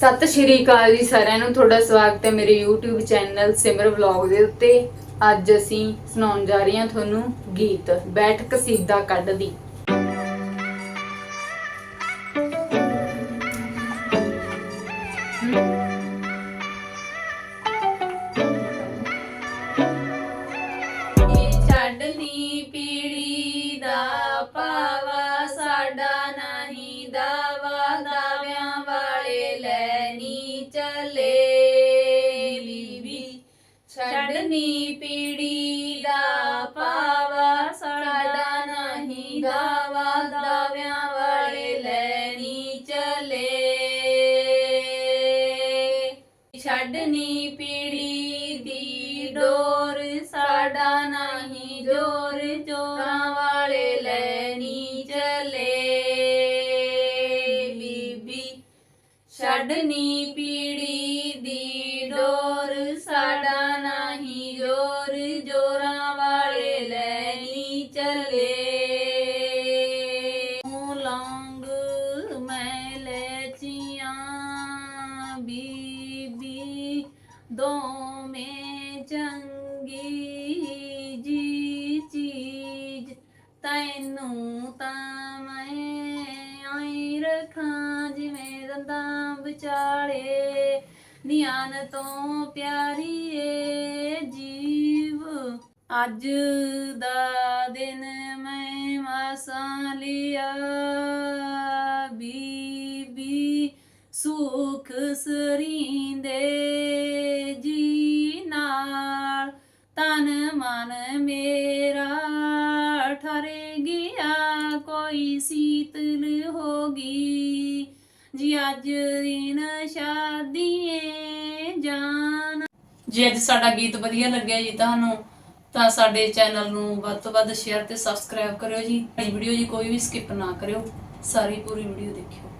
ਸਤਿ ਸ਼੍ਰੀ ਅਕਾਲ ਜੀ ਸਾਰਿਆਂ ਨੂੰ। ਤੁਹਾਡਾ ਸਵਾਗਤ ਹੈ ਮੇਰੇ YouTube ਚੈਨਲ ਸਿਮਰ ਵਲੌਗ ਦੇ ਉੱਤੇ। ਅੱਜ ਅਸੀਂ ਸੁਣਾਉਣ ਜਾ ਰਹੇ ਹਾਂ ਤੁਹਾਨੂੰ ਗੀਤ, ਬੈਠ ਕਸੀਦਾ ਕੱਢਦੀ। ਛੱਡਨੀ ਪੀੜੀ ਦਾ ਪਾਵਾ छडनी दा पावा सडा नाही दावा दाव्या वळेले नीचले छडनी पीडी दी डोर सडा नाही जोर चोरा वाळेले नीचले बीबी छडनी पीडी ਮੈਂ ਲੈਚੀਆਂ ਬੀਬੀ, ਦੋਵੇਂ ਚੰਗੀ ਜੀ ਚੀਜ਼। ਤੈਨੂੰ ਤਾਂ ਮੈਂ ਆਈ ਰੱਖਾਂ, ਜਿਵੇਂ ਦੰਦਾਂ ਵਿਚਾਲੇ। ਨਿਆਨ ਤੋਂ ਪਿਆਰੀ ਏ ਜੀਵ। ਅੱਜ ਦਾ ਦਿਨ ਮੈਂ ਮਾਸਾਂ ਲਿਆ। ਮਨ ਮੇਰਾ ਠਰੇ ਗਿਆ, ਕੋਈ ਸੀਤਲ ਹੋ ਗਈ। ਜੀ ਅੱਜ ਦਿਨ ਸ਼ਾਦੀਏ ਜਾਨ। ਜੇ ਅੱਜ ਸਾਡਾ ਗੀਤ ਵਧੀਆ ਲੱਗਿਆ ਜੀ ਤੁਹਾਨੂੰ, ਤਾਂ ਸਾਡੇ ਚੈਨਲ ਨੂੰ ਵੱਧ ਤੋਂ ਵੱਧ ਸ਼ੇਅਰ ਤੇ ਸਬਸਕ੍ਰਾਈਬ ਕਰਿਓ ਜੀ। ਇਹ ਵੀਡੀਓ ਜੀ ਕੋਈ ਵੀ ਸਕਿਪ ਨਾ ਕਰਿਓ, ਸਾਰੀ ਪੂਰੀ ਵੀਡੀਓ ਦੇਖਿਓ।